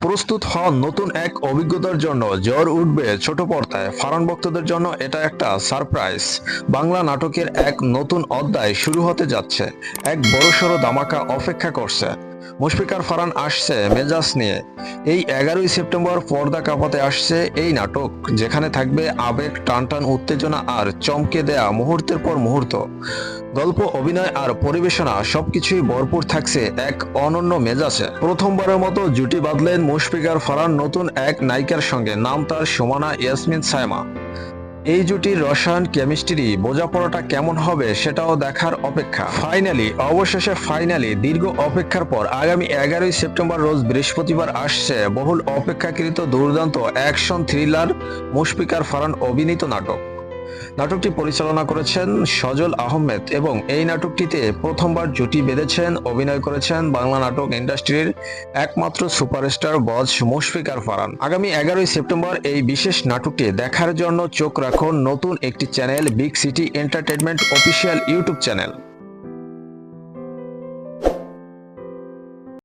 প্রস্তুত হন নতুন এক অভিজ্ঞতার জন্য। জ্বর উঠবে ছোট পর্দায়। ফারান ভক্তদের জন্য এটা একটা সারপ্রাইজ। বাংলা নাটকের এক নতুন অধ্যায় শুরু হতে যাচ্ছে। এক বড়সড় দামাকা অপেক্ষা করছে। মুশফিকার ফারান আসছে মেজাজ নিয়ে। এই এগারোই সেপ্টেম্বর পর্দা কাঁপাতে আসছে এই নাটক, যেখানে থাকবে আবেগ, টানটান, উত্তেজনা আর চমকে দেয়া মুহূর্তের পর মুহূর্ত। গল্প, অভিনয় আর পরিবেশনা সবকিছুই ভরপুর থাকছে এক অনন্য মেজাজে। প্রথমবারের মতো জুটি বাঁধলেন মুশফিকার ফারান নতুন এক নায়িকার সঙ্গে, নাম তার সুমানা ইয়াসমিন সায়মা। এই জুটির রসায়ন কেমিস্ট্রি বোঝাপড়াটা কেমন হবে সেটাও দেখার অপেক্ষা। ফাইনালি, অবশেষে ফাইনালি, দীর্ঘ অপেক্ষার পর আগামী এগারোই সেপ্টেম্বর রোজ বৃহস্পতিবার আসছে বহুল অপেক্ষাকৃত দুর্দান্ত অ্যাকশন থ্রিলার, মুশফিকার ফারান অভিনীত নাটক। নাটকটি পরিচালনা করেছেন সজল আহমেদ এবং এই নাটকটিতে প্রথমবার জুটি বেঁধেছেন, অভিনয় করেছেন বাংলা নাটক ইন্ডাস্ট্রির একমাত্র সুপারস্টার বজ মুশফিকার ফারান আগামী এগারোই সেপ্টেম্বর এই বিশেষ নাটকটি দেখার জন্য চোখ রাখুন নতুন একটি channel, big city entertainment official YouTube channel.